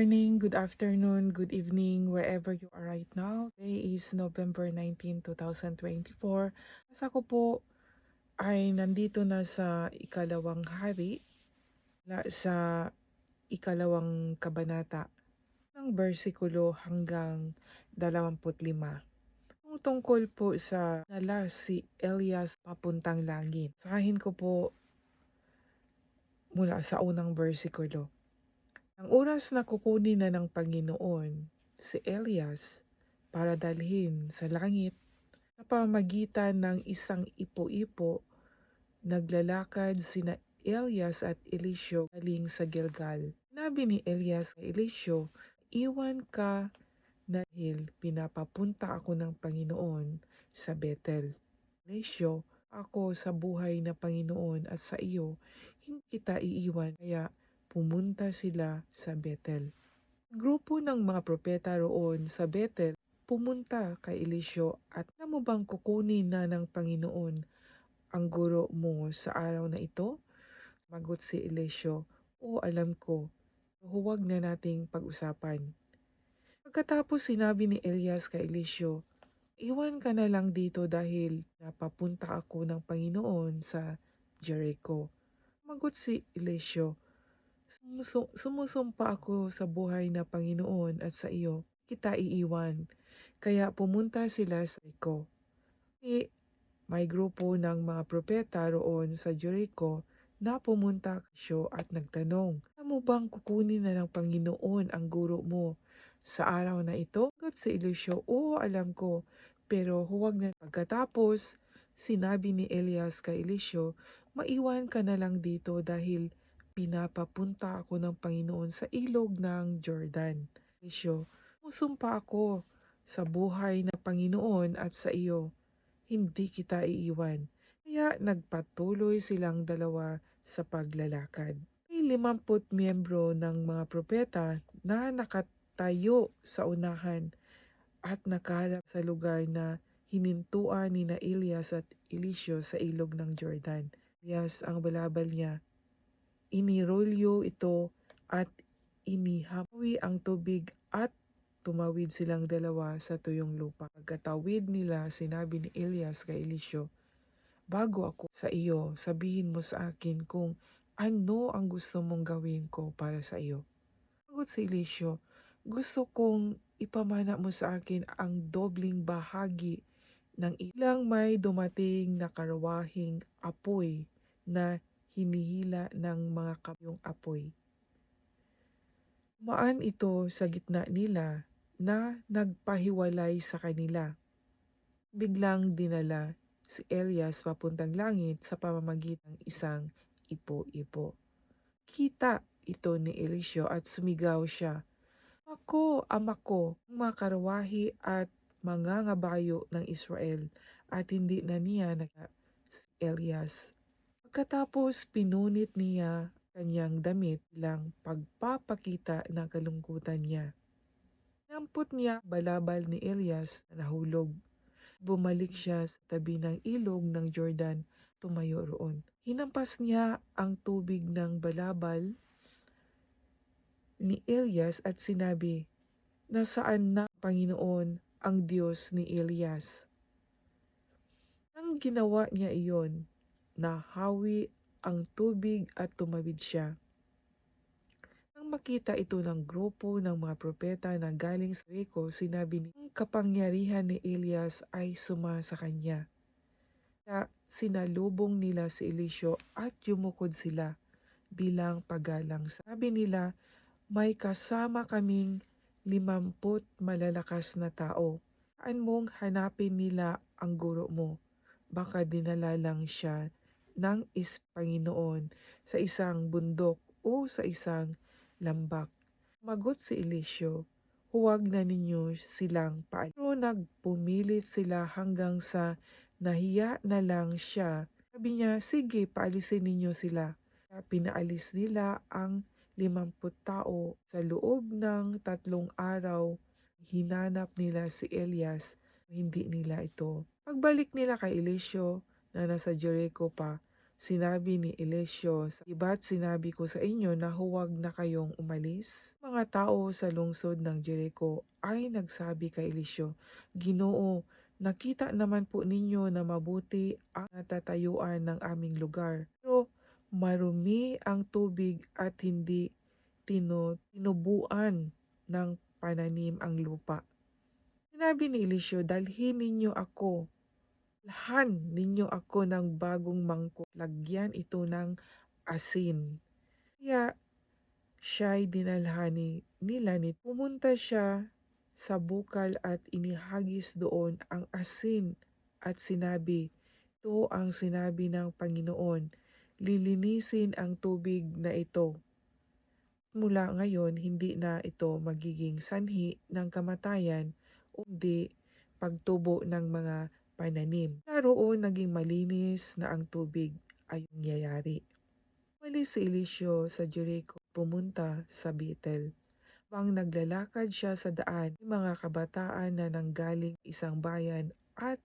morning, good afternoon, good evening, wherever you are right now. Today is November 19, 2024. Sa ko po ay nandito na sa ikalawang hari sa ikalawang kabanata ng bersikulo hanggang 25. Kung tungkol po sa nala si Elias papuntang langit. Sahin ko po mula sa unang bersikulo. Ang oras na kukunin na ng Panginoon si Elias para dalhin sa langit sa pamagitan ng isang ipo-ipo, naglalakad sina Elias at Elisyo galing sa Gilgal. Nabi ni Elias kay Elisyo, iwan ka dahil pinapapunta ako ng Panginoon sa Bethel. Elisyo, ako sa buhay na Panginoon at sa iyo, hindi kita iiwan. Kaya pumunta sila sa Bethel. Grupo ng mga propeta roon sa Bethel pumunta kay Elisyo at mo bang kukunin na ng Panginoon ang guro mo sa araw na ito? Magot si Elisyo, o alam ko, huwag na nating pag-usapan. Pagkatapos sinabi ni Elias kay Elisyo, iwan ka na lang dito dahil napapunta ako ng Panginoon sa Jericho. Magot si Elisyo, Sumusu- sumusumpa ako sa buhay na Panginoon at sa iyo, kita iiwan. Kaya pumunta sila sa Jericho. E, may grupo ng mga propeta roon sa Jericho na pumunta Elisyo at nagtanong, mo bang kukunin na ng Panginoon ang guro mo sa araw na ito? Sagot si Elisyo, oo alam ko, pero huwag na. Pagkatapos, sinabi ni Elias kay Elisyo, maiwan ka na lang dito dahil pinapapunta ako ng Panginoon sa ilog ng Jordan. Elisyo, musumpa ako sa buhay na Panginoon at sa iyo, hindi kita iiwan. Kaya nagpatuloy silang dalawa sa paglalakad. May limamput miyembro ng mga propeta na nakatayo sa unahan at nakaharap sa lugar na hinintuan ni na Elias at Elisyo sa ilog ng Jordan. Elias ang balabal niya inirolyo ito at inihawi ang tubig at tumawid silang dalawa sa tuyong lupa. Pagkatawid nila, sinabi ni Elias kay Elisyo, Bago ako sa iyo, sabihin mo sa akin kung ano ang gusto mong gawin ko para sa iyo. Sagot si Elisyo, gusto kong ipamana mo sa akin ang dobling bahagi ng ilang may dumating na karawahing apoy na hinihila ng mga kapyong apoy. Maan ito sa gitna nila na nagpahiwalay sa kanila. Biglang dinala si Elias papuntang langit sa pamamagitan ng isang ipo-ipo. Kita ito ni Elisyo at sumigaw siya, Ako, ama ko, mga karawahi at mga ngabayo ng Israel at hindi na niya si Elias. Pagkatapos pinunit niya kanyang damit lang pagpapakita ng kalungkutan niya. Nampot niya balabal ni Elias na nahulog. Bumalik siya sa tabi ng ilog ng Jordan, tumayo roon. Hinampas niya ang tubig ng balabal ni Elias at sinabi, Nasaan na, Panginoon, ang Diyos ni Elias? Nang ginawa niya iyon, nahawi ang tubig at tumawid siya. Nang makita ito ng grupo ng mga propeta na galing sa Rico, sinabi ni ang kapangyarihan ni Elias ay suma sa kanya. Kaya sinalubong nila si Elisyo at yumukod sila bilang pagalang. Sabi nila, may kasama kaming limamput malalakas na tao. Saan mong hanapin nila ang guro mo? Baka dinala lang siya ng is Panginoon sa isang bundok o sa isang lambak. Magot si Elisyo, huwag na ninyo silang paalis. Pero nagpumilit sila hanggang sa nahiya na lang siya. Sabi niya, sige, paalisin ninyo sila. Pinaalis nila ang limamput tao sa loob ng tatlong araw. Hinanap nila si Elias, hindi nila ito. Pagbalik nila kay Elisyo na nasa Jericho pa, sinabi ni Eliseo, Iba't sinabi ko sa inyo na huwag na kayong umalis? Mga tao sa lungsod ng Jericho ay nagsabi kay Eliseo, Ginoo, nakita naman po ninyo na mabuti ang natatayuan ng aming lugar. Pero marumi ang tubig at hindi tinubuan ng pananim ang lupa. Sinabi ni Eliseo, dalhin ninyo ako Lahan ninyo ako ng bagong mangkok. Lagyan ito ng asin. Kaya siya'y dinalhan ni, nila ni pumunta siya sa bukal at inihagis doon ang asin at sinabi, ito ang sinabi ng Panginoon, lilinisin ang tubig na ito. Mula ngayon, hindi na ito magiging sanhi ng kamatayan o hindi pagtubo ng mga pananim. Naroon naging malinis na ang tubig ay nangyayari. Umalis si Eliseo sa Jericho, pumunta sa Bethel. Bang naglalakad siya sa daan, mga kabataan na nanggaling isang bayan at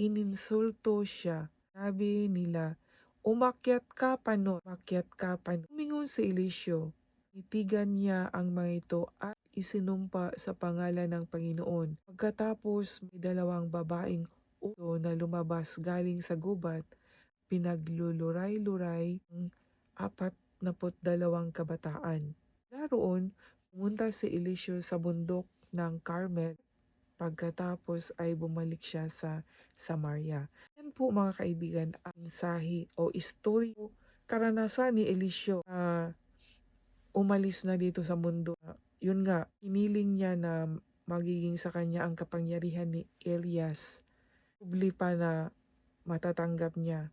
ininsulto siya. Sabi nila, umakyat ka pano, umakyat ka pano. Umingon si Eliseo, itigan niya ang mga ito at isinumpa sa pangalan ng Panginoon. Pagkatapos may dalawang babaeng uto na lumabas galing sa gubat, pinagluluray-luray ng apat na dalawang kabataan. Naroon, pumunta si Eliseo sa bundok ng Carmel. Pagkatapos ay bumalik siya sa Samaria. Yan po mga kaibigan ang mensahe o istorya o karanasan ni Eliseo na umalis na dito sa mundo. Yun nga, hiniling niya na magiging sa kanya ang kapangyarihan ni Elias publi pa na matatanggap niya.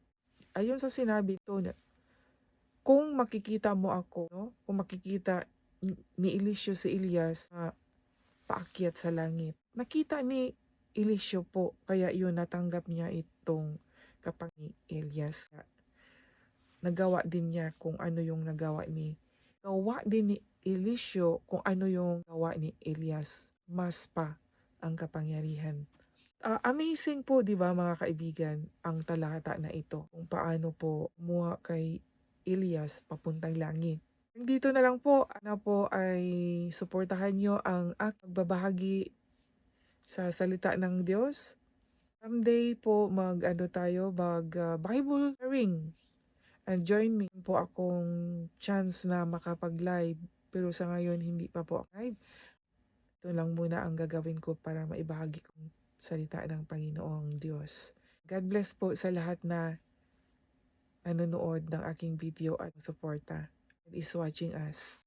Ayon sa sinabi ito, kung makikita mo ako, no? kung makikita ni Eliseo si Elias na paakyat sa langit. Nakita ni Eliseo po, kaya yun natanggap niya itong kapag ni Elias. Nagawa din niya kung ano yung nagawa ni gawa din ni Eliseo kung ano yung gawa ni Elias. Mas pa ang kapangyarihan Ah, amazing po 'di ba mga kaibigan, ang talata na ito kung paano po kumuha kay Elias papuntang langit. Dito na lang po, ano po ay suportahan nyo ang aking pagbabahagi sa salita ng Diyos. Someday po mag-ano tayo, mag ah, Bible sharing. And join me po akong chance na makapag-live. Pero sa ngayon hindi pa po live. Ito lang muna ang gagawin ko para maibahagi kong salita ng Panginoong Diyos. God bless po sa lahat na nanonood ng aking video at suporta and is watching us.